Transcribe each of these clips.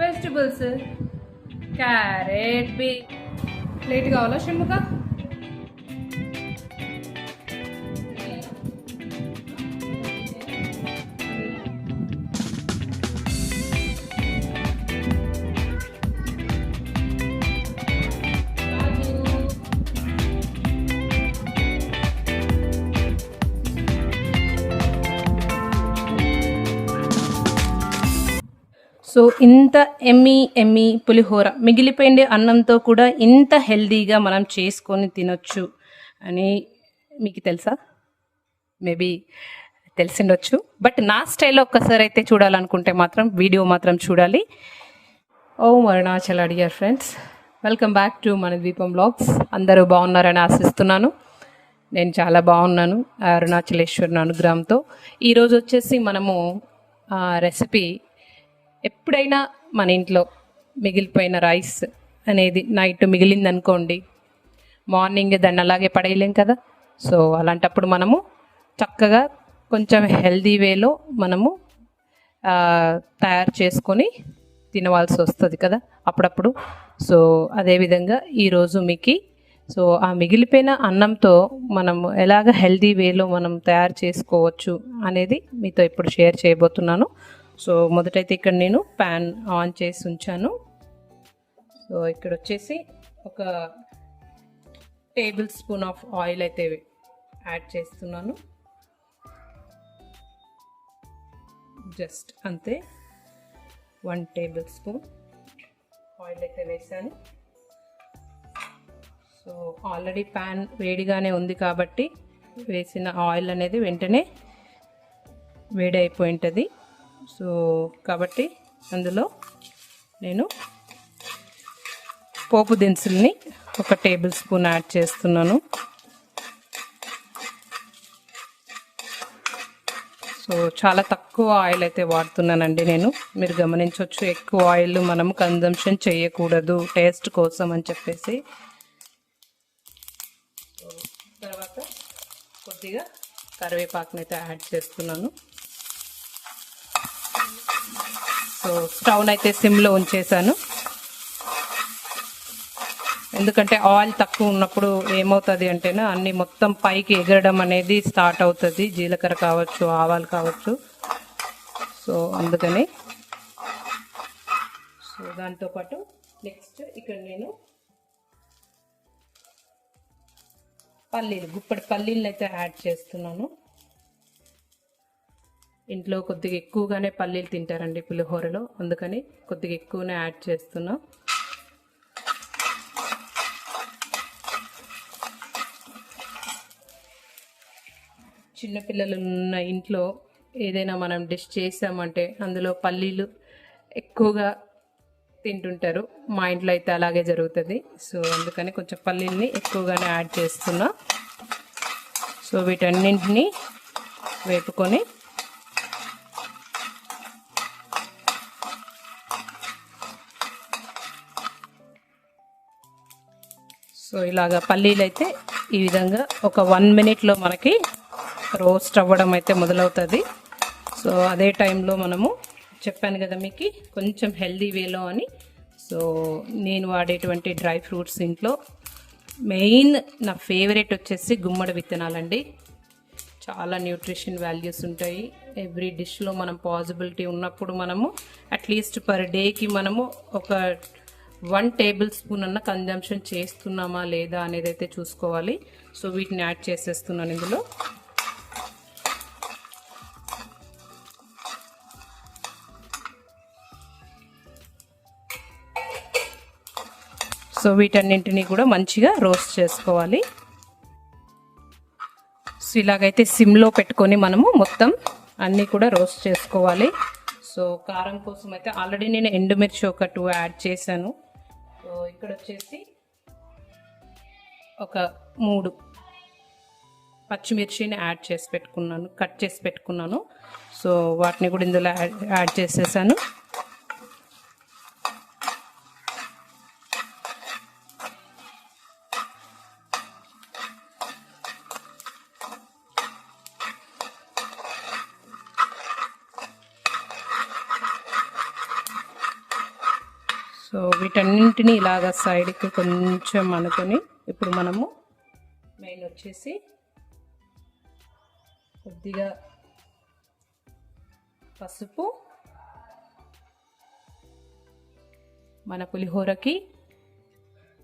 Vegetables carrot be plate కావాలా Shanmukha? So ఇంత ఎమ్మి ఎమ్మి పులిహోర మిగిలిపోయిండే అన్నంతో కూడా ఇంత హెల్దీగా మనం చేసుకొని తినొచ్చు అని మీకు తెలుసా? మేబీ తెలిసిండొచ్చు. బట్ నా స్టైల్లో ఒక్కసారి అయితే చూడాలనుకుంటే మాత్రం వీడియో మాత్రం చూడాలి. ఓ అరుణాచల్ అడిగారు ఫ్రెండ్స్. వెల్కమ్ బ్యాక్ టు మన ద్వీపం బ్లాగ్స్ అందరూ బాగున్నారని ఆశిస్తున్నాను. నేను చాలా బాగున్నాను అరుణాచలేశ్వరుని అనుగ్రహంతో. ఈరోజు వచ్చేసి మనము రెసిపీ ఎప్పుడైనా మన ఇంట్లో మిగిలిపోయిన రైస్ అనేది నైట్ మిగిలింది అనుకోండి మార్నింగ్ దాన్ని అలాగే పడేయలేం కదా. సో అలాంటప్పుడు మనము చక్కగా కొంచెం హెల్దీ వేలో మనము తయారు చేసుకొని తినవలసి వస్తుంది కదా అప్పుడప్పుడు. సో అదేవిధంగా ఈరోజు మీకు సో ఆ మిగిలిపోయిన అన్నంతో మనం ఎలాగ హెల్దీ వేలో మనం తయారు చేసుకోవచ్చు అనేది మీతో ఇప్పుడు షేర్ చేయబోతున్నాను. సో మొదటైతే ఇక్కడ నేను ప్యాన్ ఆన్ చేసి ఉంచాను. సో ఇక్కడ వచ్చేసి ఒక టేబుల్ స్పూన్ ఆఫ్ ఆయిల్ అయితే యాడ్ చేస్తున్నాను. జస్ట్ అంతే. వన్ టేబుల్ స్పూన్ ఆయిల్ అయితే వేసాను. సో ఆల్రెడీ ప్యాన్ వేడిగానే ఉంది కాబట్టి వేసిన ఆయిల్ అనేది వెంటనే వేడి అయిపోయి ఉంటుంది సో కాబట్టి అందులో నేను పోపు దినుసుల్ని ఒక టేబుల్ స్పూన్ యాడ్ చేస్తున్నాను. సో చాలా తక్కువ ఆయిల్ అయితే వాడుతున్నానండి నేను. మీరు గమనించవచ్చు ఎక్కువ ఆయిల్ మనం కన్జంప్షన్ చేయకూడదు టేస్ట్ కోసం అని చెప్పేసి. తర్వాత కొద్దిగా కరివేపాకుని అయితే యాడ్ చేస్తున్నాను. సో అయితే సిమ్లో ఉంచేసాను ఎందుకంటే ఆయిల్ తక్కువ ఉన్నప్పుడు ఏమవుతుంది అంటేనే అన్ని మొత్తం పైకి ఎగరడం అనేది స్టార్ట్ అవుతుంది. జీలకర్ర కావచ్చు ఆవాలు కావచ్చు. సో అందుకని. సో దాంతోపాటు నెక్స్ట్ ఇక్కడ నేను పల్లీలు గుప్పటి పల్లీలు అయితే యాడ్ చేస్తున్నాను. ఇంట్లో కొద్దిగా ఎక్కువగానే పల్లీలు తింటారండి పులిహోరలో. అందుకని కొద్దిగా ఎక్కువనే యాడ్ చేస్తున్నాం. చిన్నపిల్లలు ఉన్న ఇంట్లో ఏదైనా మనం డిష్ చేసామంటే అందులో పల్లీలు ఎక్కువగా తింటుంటారు. మా ఇంట్లో అయితే అలాగే జరుగుతుంది. సో అందుకని కొంచెం పల్లీల్ని ఎక్కువగానే యాడ్ చేస్తున్నా. సో వీటన్నింటినీ వేపుకొని సో ఇలాగ పల్లీలు అయితే ఈ విధంగా ఒక వన్ మినిట్లో మనకి రోస్ట్ అవ్వడం అయితే మొదలవుతుంది. సో అదే టైంలో మనము చెప్పాను కదా మీకు కొంచెం హెల్దీ వేలో అని. సో నేను వాడేటువంటి డ్రై ఫ్రూట్స్ ఇంట్లో మెయిన్ నా ఫేవరెట్ వచ్చేసి గుమ్మడి విత్తనాలండి. చాలా న్యూట్రిషన్ వాల్యూస్ ఉంటాయి. ఎవ్రీ డిష్లో మనం పాసిబిలిటీ ఉన్నప్పుడు మనము అట్లీస్ట్ పర్ డేకి మనము ఒక వన్ టేబుల్ స్పూన్ అన్న కన్జంప్షన్ చేస్తున్నామా లేదా అనేది అయితే చూసుకోవాలి. సో వీటిని యాడ్ చేసేస్తున్నాను ఇందులో. సో వీటన్నింటినీ కూడా మంచిగా రోస్ట్ చేసుకోవాలి. సో ఇలాగైతే సిమ్లో పెట్టుకొని మనము మొత్తం అన్నీ కూడా రోస్ట్ చేసుకోవాలి. సో కారం కోసం అయితే ఆల్రెడీ నేను ఎండుమిర్చి ఒక టూ యాడ్ చేశాను. ఇక్కడ వచ్చేసి ఒక మూడు పచ్చిమిర్చిని యాడ్ చేసి పెట్టుకున్నాను కట్ చేసి పెట్టుకున్నాను. సో వాటిని కూడా ఇందులో యాడ్ యాడ్ చేసేసాను సో వీటన్నింటినీ ఇలాగ సైడ్కి కొంచెం అనుకొని ఇప్పుడు మనము మెయిన్ వచ్చేసి కొద్దిగా పసుపు మన పులిహోరకి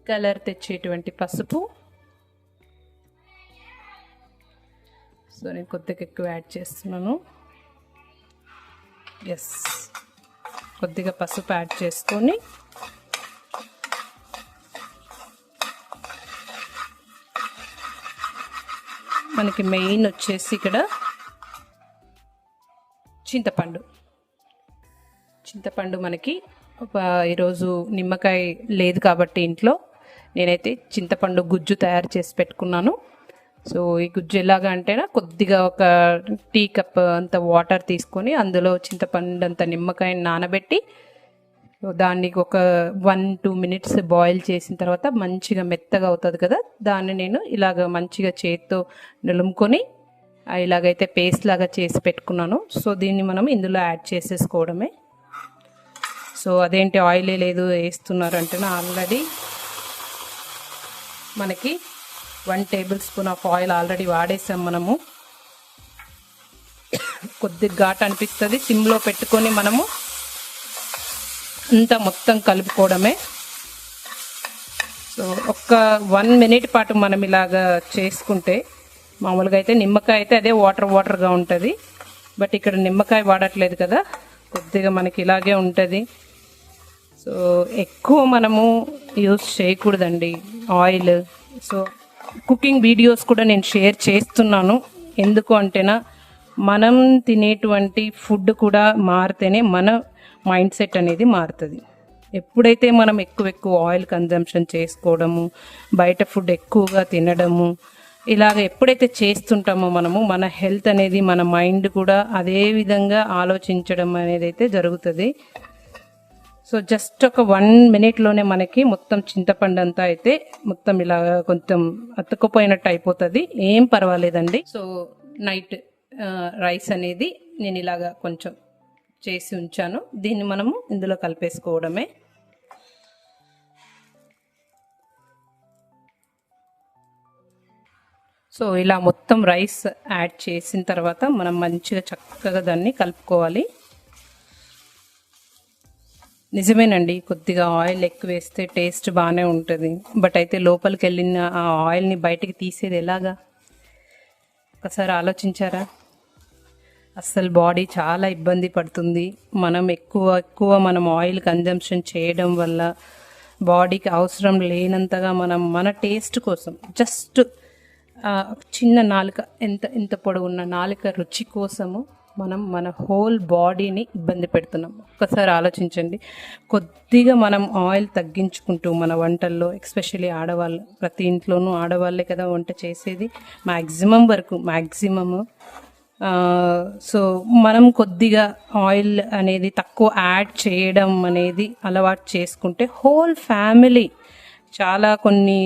కలర్ తెచ్చేటువంటి పసుపు. సో నేను కొద్దిగా ఎక్కువ యాడ్ చేస్తున్నాను. ఎస్ కొద్దిగా పసుపు యాడ్ చేసుకొని మనకి మెయిన్ వచ్చేసి ఇక్కడ చింతపండు. చింతపండు మనకి ఒక ఈరోజు నిమ్మకాయ లేదు కాబట్టి ఇంట్లో. నేనైతే చింతపండు గుజ్జు తయారు చేసి పెట్టుకున్నాను. సో ఈ గుజ్జు ఎలాగా అంటే కొద్దిగా ఒక టీ కప్ అంత వాటర్ తీసుకొని అందులో చింతపండు అంత నిమ్మకాయని నానబెట్టి సో దానికి ఒక వన్ టూ మినిట్స్ బాయిల్ చేసిన తర్వాత మంచిగా మెత్తగా అవుతుంది కదా దాన్ని నేను ఇలాగ మంచిగా చేతితో నిలుముకొని ఇలాగైతే పేస్ట్ లాగా చేసి పెట్టుకున్నాను. సో దీన్ని మనం ఇందులో యాడ్ చేసేసుకోవడమే. సో అదేంటి ఆయిలే లేదు వేస్తున్నారంటే ఆల్రెడీ మనకి one tablespoon of oil already వాడేసాం మనము. కొద్దిగా ఘాట్ అనిపిస్తుంది సిమ్లో పెట్టుకొని మనము అంతా మొత్తం కలుపుకోవడమే. సో ఒక్క వన్ మినిట్ పాటు మనం ఇలాగా చేసుకుంటే మామూలుగా అయితే నిమ్మకాయ అయితే అదే వాటర్ వాటర్గా ఉంటుంది. బట్ ఇక్కడ నిమ్మకాయ వాడట్లేదు కదా కొద్దిగా మనకి ఇలాగే ఉంటుంది. సో ఎక్కువ మనము యూస్ చేయకూడదండి ఆయిల్. సో కుకింగ్ వీడియోస్ కూడా నేను షేర్ చేస్తున్నాను. ఎందుకు అంటేనా మనం తినేటువంటి ఫుడ్ కూడా మారితేనే మన మైండ్ సెట్ అనేది మారుతుంది. ఎప్పుడైతే మనం ఎక్కువ ఎక్కువ ఆయిల్ కన్జంప్షన్ చేసుకోవడము బయట ఫుడ్ ఎక్కువగా తినడము ఇలాగ ఎప్పుడైతే చేస్తుంటామో మనము మన హెల్త్ అనేది మన మైండ్ కూడా అదే విధంగా ఆలోచించడం అనేది అయితే జరుగుతుంది. సో జస్ట్ ఒక వన్ మినిట్లోనే మనకి మొత్తం చింతపండు అంతా అయితే మొత్తం ఇలా కొంచెం అతుక్కుపోయినట్టు అయిపోతుంది. ఏం పర్వాలేదండి. సో నైట్ రైస్ అనేది నేను ఇలాగా కొంచెం చేసి ఉంచాను. దీన్ని మనము ఇందులో కలిపేసుకోవడమే. సో ఇలా మొత్తం రైస్ యాడ్ చేసిన తర్వాత మనం మంచిగా చక్కగా దాన్ని కలుపుకోవాలి. నిజమేనండి కొద్దిగా ఆయిల్ ఎక్కువ వేస్తే టేస్ట్ బాగానే ఉంటుంది. బట్ అయితే లోపలికి వెళ్ళిన ఆ ఆయిల్ని బయటికి తీసేది ఎలాగా? ఒకసారి ఆలోచించారా? అస్సలు బాడీ చాలా ఇబ్బంది పడుతుంది. మనం ఎక్కువ ఎక్కువ మనం ఆయిల్ కన్జంప్షన్ చేయడం వల్ల బాడీకి అవసరం లేనంతగా మనం మన టేస్ట్ కోసం జస్ట్ చిన్న నాలుక ఎంత ఎంత పొడవున్న నాలుక రుచి కోసము మనం మన హోల్ బాడీని ఇబ్బంది పెడుతున్నాం. ఒక్కసారి ఆలోచించండి. కొద్దిగా మనం ఆయిల్ తగ్గించుకుంటూ మన వంటల్లో ఎక్స్పెషల్లీ ఆడవాళ్ళు ప్రతి ఇంట్లోనూ ఆడవాళ్ళే కదా వంట చేసేది. మ్యాక్సిమం వరకు మ్యాక్సిమము సో మనం కొద్దిగా ఆయిల్ అనేది తక్కువ యాడ్ చేయడం అనేది అలవాటు చేసుకుంటే హోల్ ఫ్యామిలీ చాలా కొన్ని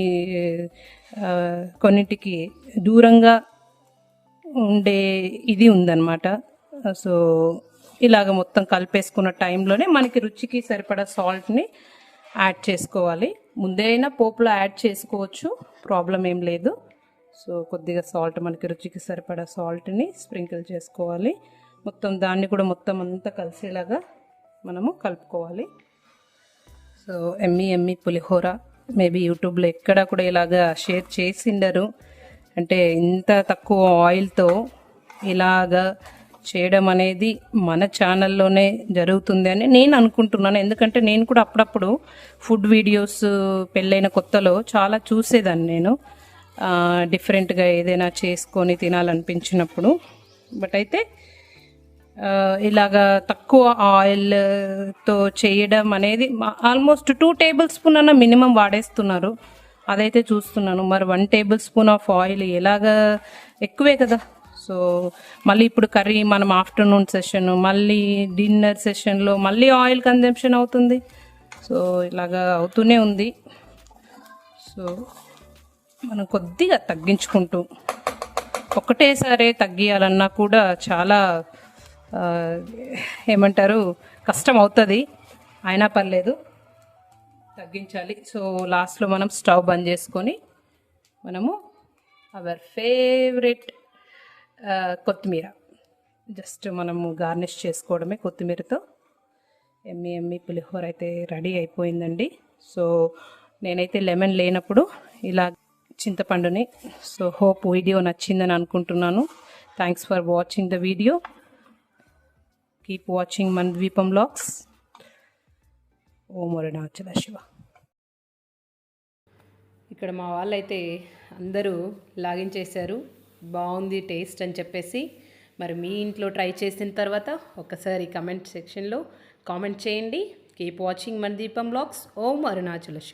కొన్నిటికి దూరంగా ఉండే ఇది ఉందన్నమాట. సో ఇలాగ మొత్తం కలిపేసుకున్న టైంలోనే మనకి రుచికి సరిపడా సాల్ట్ని యాడ్ చేసుకోవాలి. ముందే అయినా పోపులో యాడ్ చేసుకోవచ్చు. ప్రాబ్లం ఏం లేదు. సో కొద్దిగా సాల్ట్ మనకి రుచికి సరిపడా సాల్ట్ని స్ప్రింకిల్ చేసుకోవాలి. మొత్తం దాన్ని కూడా మొత్తం అంతా కలిసేలాగా మనము కలుపుకోవాలి. సో ఎమ్మి ఎమ్మి పులిహోర మేబీ యూట్యూబ్లో ఎక్కడ కూడా ఇలాగా షేర్ చేసిండరు. అంటే ఇంత తక్కువ ఆయిల్తో ఇలాగా చేయడం అనేది మన ఛానల్లోనే జరుగుతుంది అని నేను అనుకుంటున్నాను. ఎందుకంటే నేను కూడా అప్పుడప్పుడు ఫుడ్ వీడియోస్ పెళ్ళైన కొత్తలో చాలా చూసేదాన్ని నేను. డిఫరెంట్గా ఏదైనా చేసుకొని తినాలనిపించినప్పుడు. బట్ అయితే ఇలాగా తక్కువ ఆయిల్తో చేయడం అనేది ఆల్మోస్ట్ టూ టేబుల్ స్పూన్ అన్న మినిమం వాడేస్తున్నారు. అదైతే చూస్తున్నాను. మరి one tablespoon of oil ఎలాగా? ఎక్కువే కదా. సో మళ్ళీ ఇప్పుడు కర్రీ మనం ఆఫ్టర్నూన్ సెషన్ మళ్ళీ డిన్నర్ సెషన్లో మళ్ళీ ఆయిల్ కన్జంప్షన్ అవుతుంది. సో ఇలాగా అవుతూనే ఉంది. సో మనం కొద్దిగా తగ్గించుకుంటూ ఒకటేసారి తగ్గియాలన్నా కూడా చాలా ఏమంటారు కష్టం అవుతుంది అయినా పర్లేదు తగ్గించాలి. సో లాస్ట్లో మనం స్టవ్ బంద్ చేసుకొని మనము అవర్ ఫేవరెట్ కొత్తిమీర. జస్ట్ మనము గార్నిష్ చేసుకోవడమే కొత్తిమీరతో. ఎమ్మి ఎమ్మి పులిహోర అయితే రెడీ అయిపోయిందండి. సో నేనైతే లెమన్ లేనప్పుడు ఇలా చింతపండుని. సో హోప్ వీడియో నచ్చిందని అనుకుంటున్నాను. Thanks for watching the video keep watching మన ద్వీపం బ్లాగ్స్ ఓం అరుణాచల శివ ఇక్కడ మా వాళ్ళైతే అందరూ లాగిన్ చేశారు బాగుంది టేస్ట్ అని చెప్పేసి. మరి మీ ఇంట్లో ట్రై చేసిన తర్వాత ఒకసారి కమెంట్ సెక్షన్లో కామెంట్ చేయండి. కీప్ వాచింగ్ మన దీపం బ్లాగ్స్ ఓం అరుణాచల శివ